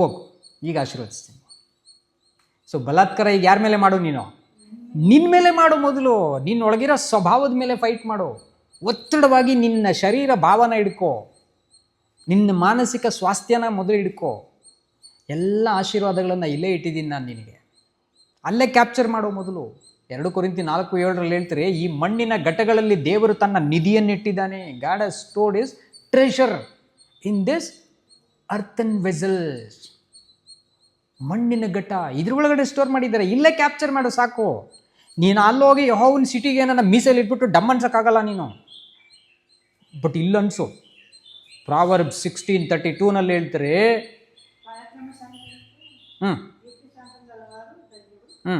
ಹೋಗು, ಈಗ ಆಶೀರ್ವದಿಸ್ತೀನಿ. ಸೊ ಬಲಾತ್ಕಾರ ಈಗ ಯಾರ ಮೇಲೆ ಮಾಡು ನೀನು? ನಿನ್ನ ಮೇಲೆ ಮಾಡು ಮೊದಲು. ನಿನ್ನೊಳಗಿರೋ ಸ್ವಭಾವದ ಮೇಲೆ ಫೈಟ್ ಮಾಡು. ಒತ್ತಡವಾಗಿ ನಿನ್ನ ಶರೀರ ಭಾವನ ಹಿಡ್ಕೋ. ನಿನ್ನ ಮಾನಸಿಕ ಸ್ವಾಸ್ಥ್ಯನ ಮೊದಲು ಹಿಡ್ಕೋ. ಎಲ್ಲ ಆಶೀರ್ವಾದಗಳನ್ನು ಇಲ್ಲೇ ಇಟ್ಟಿದ್ದೀನಿ ನಾನು ನಿನಗೆ. ಅಲ್ಲೇ ಕ್ಯಾಪ್ಚರ್ ಮಾಡೋ ಮೊದಲು. ಎರಡು ಕುರಿತಿ ನಾಲ್ಕು ಏಳರಲ್ಲಿ ಹೇಳ್ತಾರೆ, ಈ ಮಣ್ಣಿನ ಘಟಗಳಲ್ಲಿ ದೇವರು ತನ್ನ ನಿಧಿಯನ್ನಿಟ್ಟಿದ್ದಾನೆ. God stored is treasure in this ಅರ್ಥನ್ vessels ಮಣ್ಣಿನ ಘಟ ಇದ್ರೊಳಗಡೆ ಸ್ಟೋರ್ ಮಾಡಿದ್ದಾರೆ ಇಲ್ಲೇ ಕ್ಯಾಪ್ಚರ್ ಮಾಡು ಸಾಕು ನೀನು ಅಲ್ಲೋಗಿ ಹೋಗಿನ ಸಿಟಿಗೆ ಏನನ್ನ ಮೀಸಲ್ಲಿ ಇಟ್ಬಿಟ್ಟು ಡಮ್ ಅನ್ಸೋಕ್ಕಾಗಲ್ಲ ನೀನು ಬಟ್ ಇಲ್ಲ ಅನ್ಸು ಪ್ರಾವರ್ಬ್ ಸಿಕ್ಸ್ಟೀನ್ ತರ್ಟಿ ಟೂನಲ್ಲಿ ಹೇಳ್ತಾರೆ ಹ್ಞೂ ಹ್ಞೂ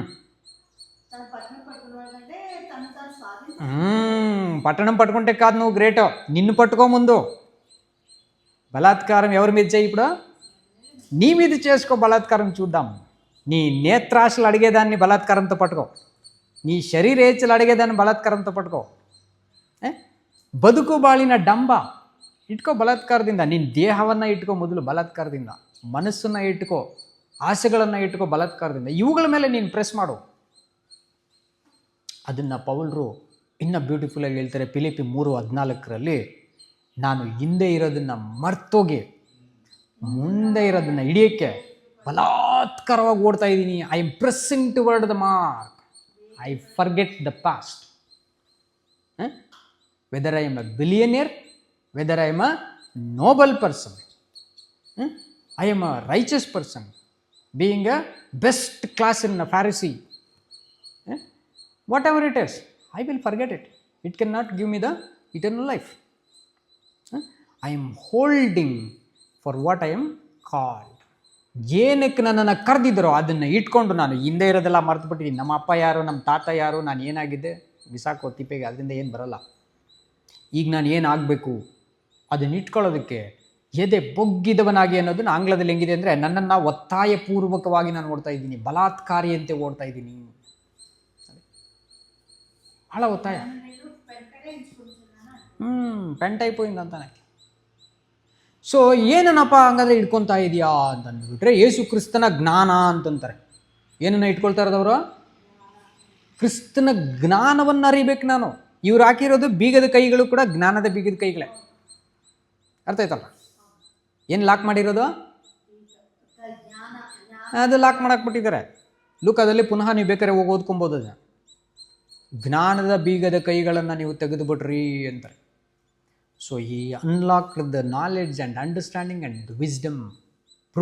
ಹ್ಮ್ పట్టణం పట్టుకుంటే కాదు నువ్వు గ్రేట్ నిన్ను పట్టుకో ముందు బలాత్కారం ఎవరి మీద చేయి ఇప్పుడు నీ మీద చేసుకో బలాత్కారం చూద్దాం నీ నేత్రాశలు అడిగేదాన్ని బలాత్కారంతో పట్టుకో నీ శరీరేచ్ఛలు అడిగేదాన్ని బలాత్కారంతో పట్టుకో ಏ? ಬದುಕು ಬಾಳಿನ ಡಂಬ ಇಟ್ಕೋ ಬಲಾತ್ಕಾರದಿಂದ ನಿನ್ನ ದೇಹವನ್ನು ಇಟ್ಕೋ ಮೊದಲು ಬಲಾತ್ಕಾರದಿಂದ ಮನಸ್ಸನ್ನು ಇಟ್ಕೋ ಆಸೆಗಳನ್ನು ಇಟ್ಕೋ ಬಲಾತ್ಕಾರದಿಂದ ಇವುಗಳ ಮೇಲೆ ನೀನು ಪ್ರೆಸ್ ಮಾಡು ಅದನ್ನು ಪೌಲ್ರು ಇನ್ನೂ ಬ್ಯೂಟಿಫುಲ್ಲಾಗಿ ಹೇಳ್ತಾರೆ ಪಿಲಿಪಿ ಮೂರು ಹದಿನಾಲ್ಕರಲ್ಲಿ ನಾನು ಹಿಂದೆ ಇರೋದನ್ನು ಮರ್ತೋಗಿ ಮುಂದೆ ಇರೋದನ್ನು ಹಿಡಿಯೋಕ್ಕೆ ಬಲಾತ್ಕಾರವಾಗಿ ಓಡ್ತಾ ಇದ್ದೀನಿ. I am pressing toward the mark I forget the past whether I am a billionaire whether I am a noble person I am a riches person being a best class in a Pharisee whatever it is I will forget it it can not give me the eternal life I am holding for what I am called ಏನಕ್ಕೆ ನನ್ನನ್ನು ಕರೆದಿದ್ದರೋ ಅದನ್ನು ಇಟ್ಕೊಂಡು ನಾನು ಹಿಂದೆ ಇರೋದೆಲ್ಲ ಮರ್ತುಬಿಟ್ಟಿದ್ದೀನಿ. ನಮ್ಮ ಅಪ್ಪ ಯಾರು, ನಮ್ಮ ತಾತ ಯಾರು, ನಾನು ಏನಾಗಿದ್ದೆ ಬಿಸಾಕೋ ತಿಪ್ಪೆಗೆ ಅದರಿಂದ ಏನು ಬರಲ್ಲ. ಈಗ ನಾನು ಏನಾಗಬೇಕು ಅದನ್ನು ಇಟ್ಕೊಳ್ಳೋದಕ್ಕೆ ಎದೆ ಬೊಗ್ಗಿದವನಾಗಿ ಅನ್ನೋದನ್ನ ಆಂಗ್ಲದಲ್ಲಿ ಹೆಂಗಿದೆ ಅಂದರೆ ನನ್ನನ್ನು ಒತ್ತಾಯಪೂರ್ವಕವಾಗಿ ನಾನು ಓಡ್ತಾ ಇದ್ದೀನಿ. ಬಲಾತ್ಕಾರಿಯಂತೆ ಓಡ್ತಾ ಇದ್ದೀನಿ. ಭಾಳ ಒತ್ತಾಯ. ಹ್ಞೂ ಪೆಂಟ್ ಟೈಪು ಅಂತಾನೆ ಸೊ ಏನನಪ್ಪ ಹಂಗಾದ್ರೆ ಇಟ್ಕೊತಾ ಇದೆಯಾ ಅಂತಂದ್ಬಿಟ್ರೆ ಯೇಸು ಕ್ರಿಸ್ತನ ಜ್ಞಾನ ಅಂತಂತಾರೆ. ಏನನ್ನ ಇಟ್ಕೊಳ್ತಾ ಇರೋದವರು ಕ್ರಿಸ್ತನ ಜ್ಞಾನವನ್ನು ಅರಿಬೇಕು ನಾನು. ಇವ್ರು ಹಾಕಿರೋದು ಬೀಗದ ಕೈಗಳು ಕೂಡ ಜ್ಞಾನದ ಬೀಗದ ಕೈಗಳೇ. ಅರ್ಥ ಆಯ್ತಲ್ಲ ಏನು ಲಾಕ್ ಮಾಡಿರೋದು? ಅದು ಲಾಕ್ ಮಾಡಾಕ್ಬಿಟ್ಟಿದ್ದಾರೆ. ಲೂಕದಲ್ಲಿ ಪುನಃ ನೀವು ಬೇಕಾದ್ರೆ ಹೋಗಿ ಓದ್ಕೊಬೋದು ಅದನ್ನ. ಜ್ಞಾನದ ಬೀಗದ ಕೈಗಳನ್ನು ನೀವು ತೆಗೆದುಬಿಟ್ರಿ ಅಂತಾರೆ. So he unlocked the knowledge and understanding and wisdom